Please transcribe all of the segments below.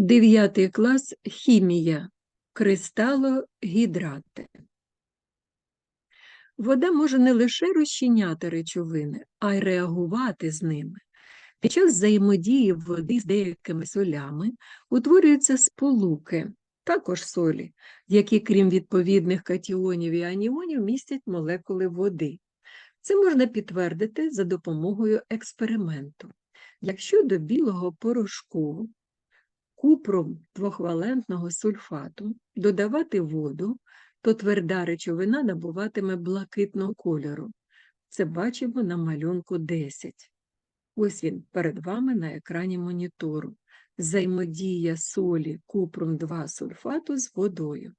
Дев'ятий клас хімія. Кристалогідрати. Вода може не лише розчиняти речовини, а й реагувати з ними. Під час взаємодії води з деякими солями утворюються сполуки, також солі, які, крім відповідних катіонів і аніонів, містять молекули води. Це можна підтвердити за допомогою експерименту. Якщо до білого порошку купрум двохвалентного сульфату додавати воду, то тверда речовина набуватиме блакитного кольору. Це бачимо на малюнку 10. Ось він перед вами на екрані монітору. Взаємодія солі купрум 2 сульфату з водою.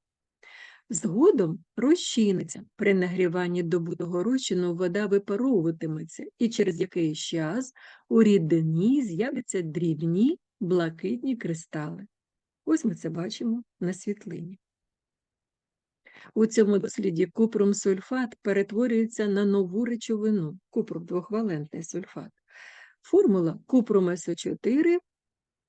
Згодом розчиниться. При нагріванні добутого розчину вода випаровуватиметься, і через якийсь час у рідині з'являться дрібні блакитні кристали. Ось ми це бачимо на світлині. У цьому досліді купрум сульфат перетворюється на нову речовину, купрум двохвалентний сульфат. Формула купрум СО4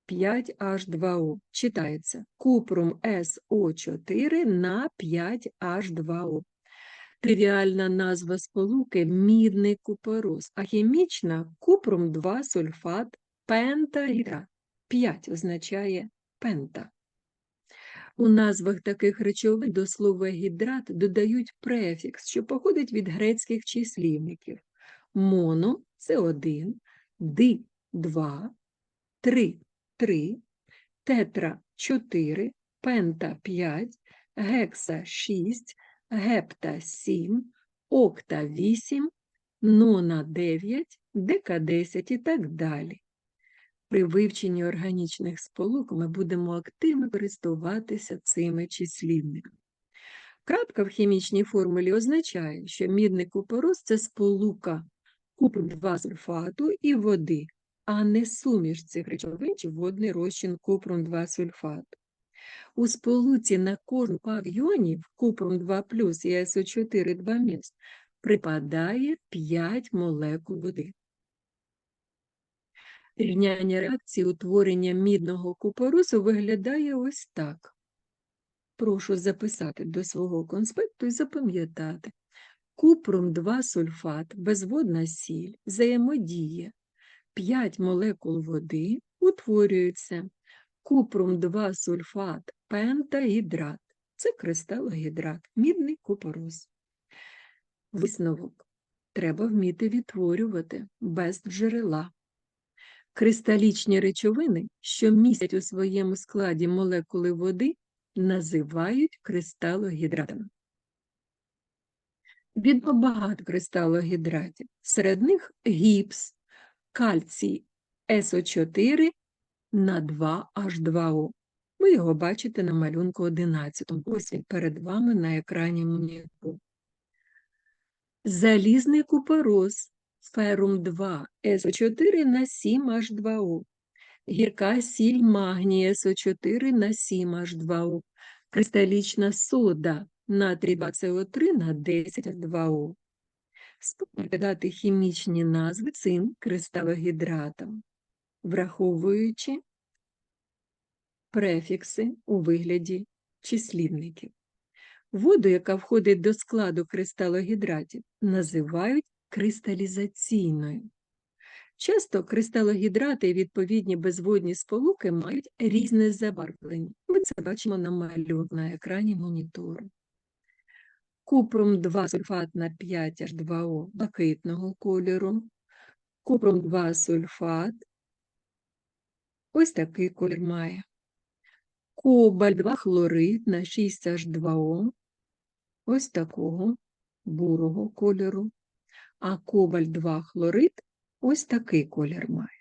5H2O. Читається купрум СО4 на 5H2O. Тривіальна назва сполуки мідний купорос, а хімічна купрум 2 сульфат пентагідрат. 5 означає пента. У назвах таких речовин до слова гідрат додають префікс, що походить від грецьких числівників. Моно це 1, ди 2, 3 3, тетра 4, пента 5, гекса 6, гепта 7, окта 8, нона 9, дека 10 і так далі. При вивченні органічних сполук ми будемо активно користуватися цими числівниками. Крапка в хімічній формулі означає, що мідний купорос – це сполука купрум 2 сульфату і води, а не суміш цих речовин чи водний розчин купрум 2 сульфату. У сполуці на кожну пар йонів купрум 2 плюс і СО4 2 міст припадає 5 молекул води. Рівняння реакції утворення мідного купоросу виглядає ось так. Прошу записати до свого конспекту і запам'ятати. Купрум 2 сульфат, безводна сіль, взаємодіє. 5 молекул води утворюються. Купрум 2 сульфат, пентагідрат. Це кристалогідрат, мідний купорос. Висновок. Треба вміти відтворювати без джерела. Кристалічні речовини, що містять у своєму складі молекули води, називають кристалогідратами. Відомо багато кристалогідратів. Серед них гіпс, кальцій СО4 на 2H2O. Ви його бачите на малюнку 11. Ось він перед вами на екрані монітору. Залізний купорос ферум 2 СО4 на 7H2O, гірка сіль магнія СО4 на 7H2O, кристалічна сода натрій 2СО3 на 10H2O. Споглядати хімічні назви цим кристалогідратам, враховуючи префікси у вигляді числівників. Воду, яка входить до складу кристалогідратів, називають кристалізаційною. Часто кристалогідрати і відповідні безводні сполуки мають різне забарвлення. Ми це бачимо на малюнку на екрані монітору. Купрум 2 сульфат на 5H2O блакитного кольору, купрум 2 сульфат. Ось такий колір має. Кобальт 2 хлорид на 6H2O, ось такого бурого кольору а кобальт 2 хлорид ось такий колір має.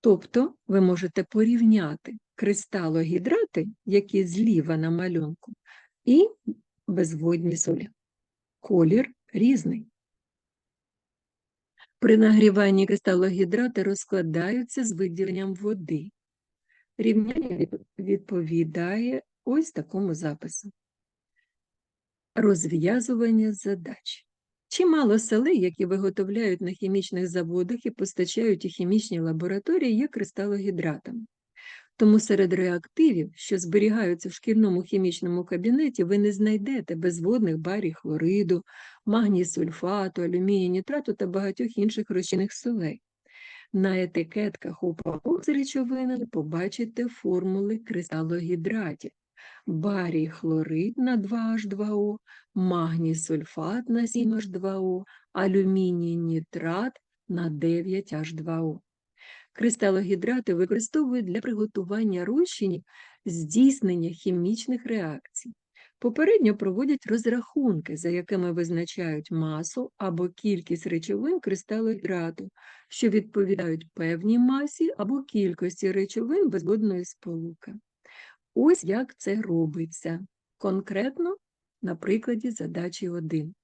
Тобто ви можете порівняти кристалогідрати, які зліва на малюнку, і безводні солі. Колір різний. При нагріванні кристалогідрати розкладаються з виділенням води. Рівняння відповідає ось такому запису. Розв'язування задач. Чимало селей, які виготовляють на хімічних заводах і постачають у хімічні лабораторії, є кристалогідратами. Тому серед реактивів, що зберігаються в шкільному хімічному кабінеті, ви не знайдете безводних барій хлориду, магній сульфату, алюмінію нітрату та багатьох інших розчинних солей. На етикетках упаковок з речовинами побачите формули кристалогідратів. Барій хлорид на 2H2O, магній сульфат на 7H2O, алюміній нітрат на 9H2O. Кристалогідрати використовують для приготування розчинів здійснення хімічних реакцій. Попередньо проводять розрахунки, за якими визначають масу або кількість речовин кристалогідрату, що відповідають певній масі або кількості речовин безводної сполуки. Ось як це робиться. Конкретно на прикладі задачі 1.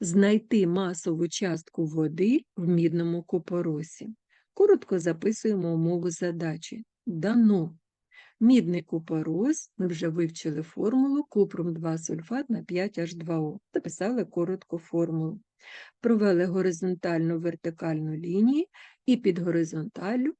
Знайти масову частку води в мідному купоросі. Коротко записуємо умову задачі. Дано. Мідний купорос, ми вже вивчили формулу купрум 2 сульфат на 5H2O. Записали коротко формулу. Провели горизонтальну вертикальну лінію і під горизонталлю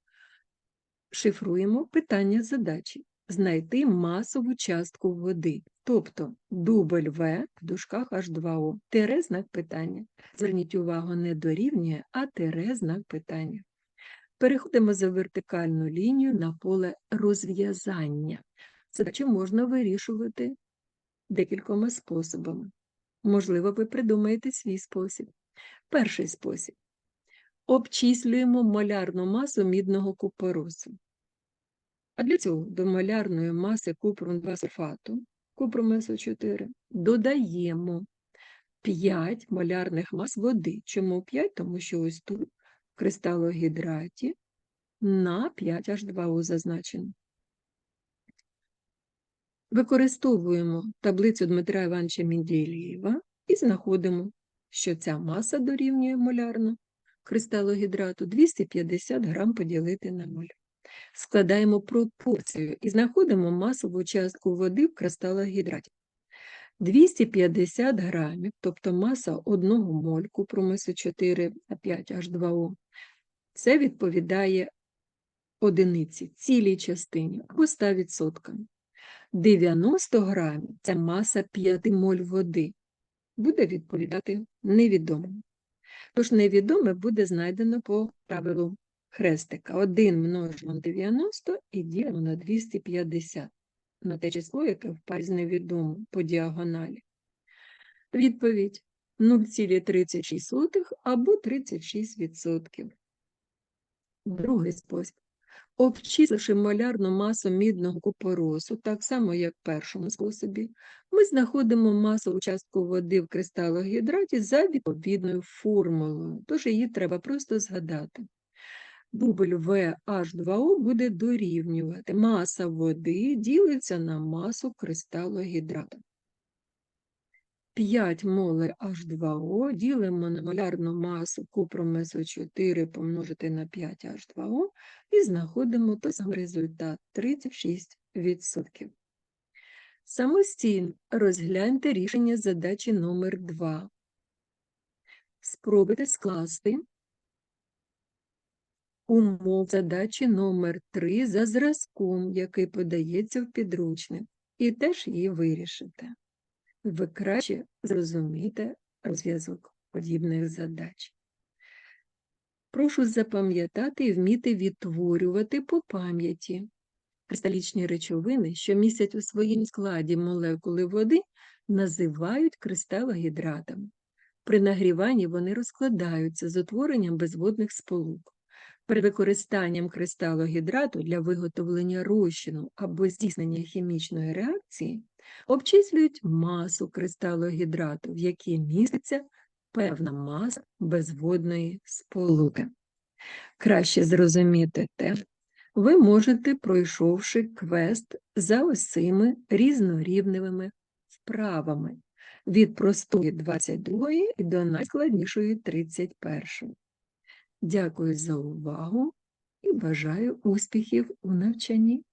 шифруємо питання задачі. Знайти масову частку води, тобто дубль В в дужках H2O, тире знак питання. Зверніть увагу, не дорівнює, а тире знак питання. Переходимо за вертикальну лінію на поле розв'язання. Задачу можна вирішувати декількома способами. Можливо, ви придумаєте свій спосіб. Перший спосіб. Обчислюємо молярну масу мідного купоросу. А для цього до молярної маси купрум 2 сульфату, купрум СО4, додаємо 5 молярних мас води. Чому 5? Тому що ось тут в кристалогідраті на 5H2O зазначено. Використовуємо таблицю Дмитра Івановича Міндєлєєва і знаходимо, що ця маса дорівнює молярно кристалогідрату 250 грам поділити на 0. Складаємо пропорцію і знаходимо масову частку води в кристалогідраті. 250 грамів, тобто маса одного мольку промису 4 а 5 H2O, це відповідає одиниці, цілій частині або 100%. 90 грамів це маса 5 моль води. Буде відповідати невідомому. Тож невідоме буде знайдено по правилу хрестика. 1 множимо на 90 і ділимо на 250 на те число, яке в парі з невідомим по діагоналі. Відповідь 0,36 або 36%. Другий спосіб. Обчисливши молярну масу мідного купоросу, так само, як в першому способі, ми знаходимо масову частку води в кристалогідраті за відповідною формулою, тож її треба просто згадати. Дубль VH2O буде дорівнювати. Маса води ділиться на масу кристалогідрату. 5 моли H2O ділимо на молярну масу купрум СО4 помножити на 5 H2O і знаходимо той самий результат 36%. Самостійно розгляньте рішення задачі номер 2 Спробуйте скласти умов задачі номер 3 за зразком, який подається в підручник, і теж її вирішите. Ви краще зрозумієте розв'язок подібних задач. Прошу запам'ятати і вміти відтворювати по пам'яті. Кристалічні речовини, що містять у своїм складі молекули води, називають кристалогідратами. При нагріванні вони розкладаються з утворенням безводних сполук. При використанням кристалогідрату для виготовлення розчину або здійснення хімічної реакції обчислюють масу кристалогідрату, в якій міститься певна маса безводної сполуки. Краще зрозуміти те, ви можете, пройшовши квест за усіми різнорівневими вправами від простої 22 до найскладнішої 31. Дякую за увагу і бажаю успіхів у навчанні.